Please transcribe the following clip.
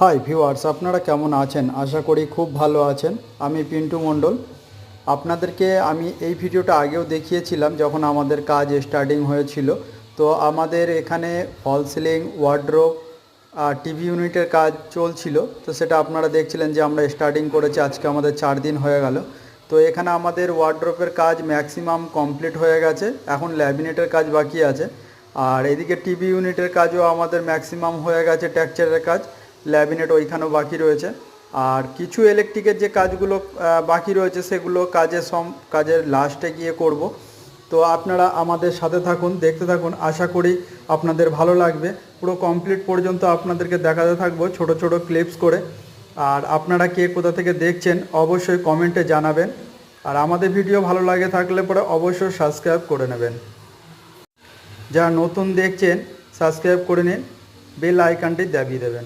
Hi viewers আপনারা কেমন আছেন? আশা করি খুব ভালো আছেন। আমি পিন্টু মণ্ডল। আপনাদেরকে আমি এই ভিডিওটা আগেও দেখিয়েছিলাম যখন আমাদের কাজ স্টার্টিং হয়েছিল। তো আমাদের এখানে ফল সিলিং ওয়ার্ড্রোপ টিভি ইউনিটের কাজ চলছিল। তো সেটা আপনারা দেখছিলেন যে আমরা স্টার্টিং করেছি, আজকে আমাদের চার দিন হয়ে গেল। তো এখানে আমাদের ওয়ার্ড্রোপের কাজ ম্যাক্সিমাম কমপ্লিট হয়ে গেছে। এখন ল্যামিনেটের কাজ বাকি আছে। আর এদিকে টিভি ইউনিটের কাজও আমাদের ম্যাক্সিমাম হয়ে গেছে টেক্সচারের কাজ। ল্যামিনেট ওইখানেও বাকি রয়েছে। আর কিছু ইলেকট্রিকের যে কাজগুলো বাকি রয়েছে, সেগুলো কাজের সম, কাজের লাস্টে গিয়ে করব। তো আপনারা আমাদের সাথে থাকুন, দেখতে থাকুন। আশা করি আপনাদের ভালো লাগবে। পুরো কমপ্লিট পর্যন্ত আপনাদেরকে দেখাতে থাকব ছোট ছোট ক্লিপস করে। আর আপনারা কে কোথা থেকে দেখছেন, অবশ্যই কমেন্টে জানাবেন। আর আমাদের ভিডিও ভালো লাগে থাকলে পরে অবশ্যই সাবস্ক্রাইব করে নেবেন। যারা নতুন দেখছেন সাবস্ক্রাইব করে নিন। বেল আইকনটি দাবিয়ে দেবেন।